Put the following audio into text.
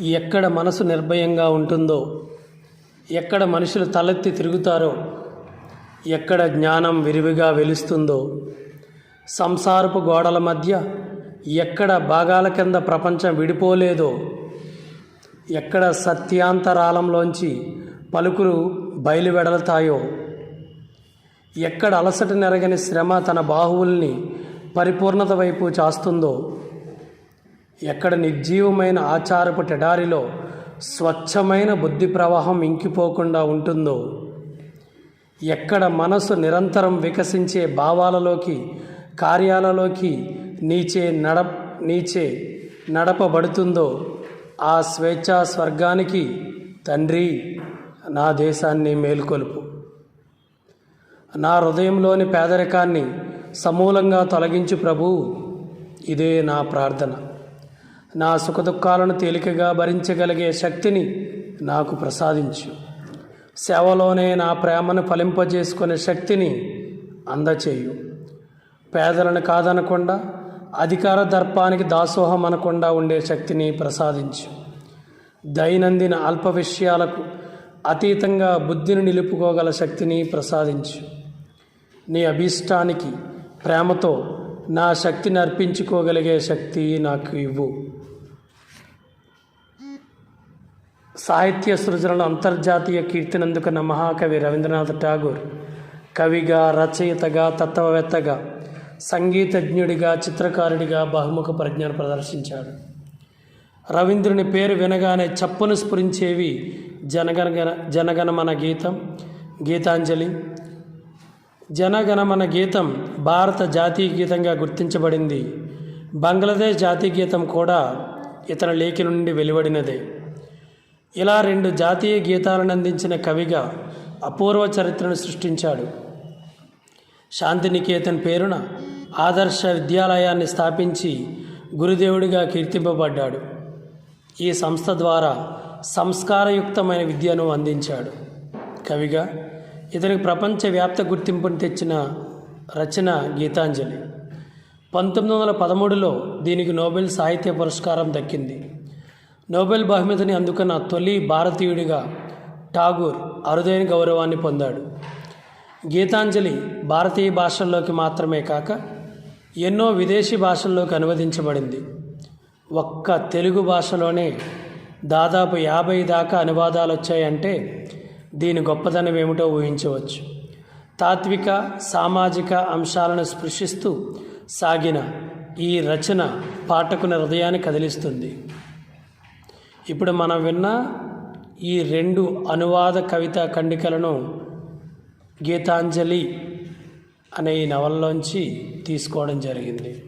ఎక్కడ మనసు నిర్భయంగా ఉంటుందో ఎక్కడ మనుషులు తలెత్తి తిరుగుతారో ఎక్కడ జ్ఞానం విరివిగా వెలుస్తుందో సంసారపు గోడల మధ్య ఎక్కడ భాగాల కింద ప్రపంచం విడిపోలేదో ఎక్కడ సత్యాంతరాలంలోంచి పలుకులు బయలువెడలతాయో ఎక్కడ అలసట నెరగని శ్రమ తన బాహువుల్ని పరిపూర్ణత వైపు చాస్తుందో ఎక్కడ నిర్జీవమైన ఆచారపు టెడారిలో స్వచ్ఛమైన బుద్ధి ప్రవాహం ఇంకిపోకుండా ఉంటుందో ఎక్కడ మనసు నిరంతరం వికసించే భావాలలోకి కార్యాలలోకి నీచే నడ నీచే నడపబడుతుందో ఆ స్వేచ్ఛా స్వర్గానికి తండ్రి నా దేశాన్ని మేల్కొలుపు. నా హృదయంలోని పేదరికాన్ని సమూలంగా తొలగించు ప్రభు ఇదే నా ప్రార్థన. నా సుఖదుఖాలను తేలికగా భరించగలిగే శక్తిని నాకు ప్రసాదించు. సేవలోనే నా ప్రేమను ఫలింపజేసుకునే శక్తిని అందచేయు. పేదలను కాదనకుండా అధికార దర్పానికి దాసోహం అనకుండా ఉండే శక్తిని ప్రసాదించు. దైనందిన అల్ప విషయాలకు అతీతంగా బుద్ధిని నిలుపుకోగల శక్తిని ప్రసాదించు. నీ అభీష్టానికి ప్రేమతో నా శక్తిని అర్పించుకోగలిగే శక్తి నాకు ఇవ్వు. సాహిత్య సృజనలో అంతర్జాతీయ కీర్తినందుకున్న మహాకవి రవీంద్రనాథ్ ఠాగూర్ కవిగా రచయితగా తత్వవేత్తగా సంగీతజ్ఞుడిగా చిత్రకారుడిగా బహుముఖ ప్రజ్ఞను ప్రదర్శించాడు. రవీంద్రుని పేరు వినగానే చప్పును స్ఫురించేవి జనగణగణ జనగణమన గీతం గీతాంజలి. జనగణమన గీతం భారత జాతీయ గీతంగా గుర్తించబడింది. బంగ్లాదేశ్ జాతీయ గీతం కూడా ఇతని లేఖి నుండి వెలువడినదే. ఇలా రెండు జాతీయ గీతాలను అందించిన కవిగా అపూర్వ చరిత్రను సృష్టించాడు. శాంతినికేతన్ పేరున ఆదర్శ విద్యాలయాన్ని స్థాపించి గురుదేవుడిగా కీర్తింపబడ్డాడు. ఈ సంస్థ ద్వారా సంస్కారయుక్తమైన విద్యను అందించాడు. కవిగా ఇతనికి ప్రపంచవ్యాప్త గుర్తింపును తెచ్చిన రచన గీతాంజలి. పంతొమ్మిది వందల పదమూడులో దీనికి నోబెల్ సాహిత్య పురస్కారం దక్కింది. నోబెల్ బహుమతిని అందుకున్న తొలి భారతీయుడిగా ఠాగూర్ అరుదైన గౌరవాన్ని పొందాడు. గీతాంజలి భారతీయ భాషల్లోకి మాత్రమే కాక ఎన్నో విదేశీ భాషల్లోకి అనువదించబడింది. ఒక్క తెలుగు భాషలోనే దాదాపు యాభై దాకా అనువాదాలు వచ్చాయంటే దీని గొప్పదనం ఏమిటో ఊహించవచ్చు. తాత్విక సామాజిక అంశాలను స్పృశిస్తూ సాగిన ఈ రచన పాఠకుని హృదయాన్ని కదిలిస్తుంది. ఇప్పుడు మనం విన్న ఈ రెండు అనువాద కవిత ఖండికలను గీతాంజలి అనే ఈ నవలలోంచి తీసుకోవడం జరిగింది.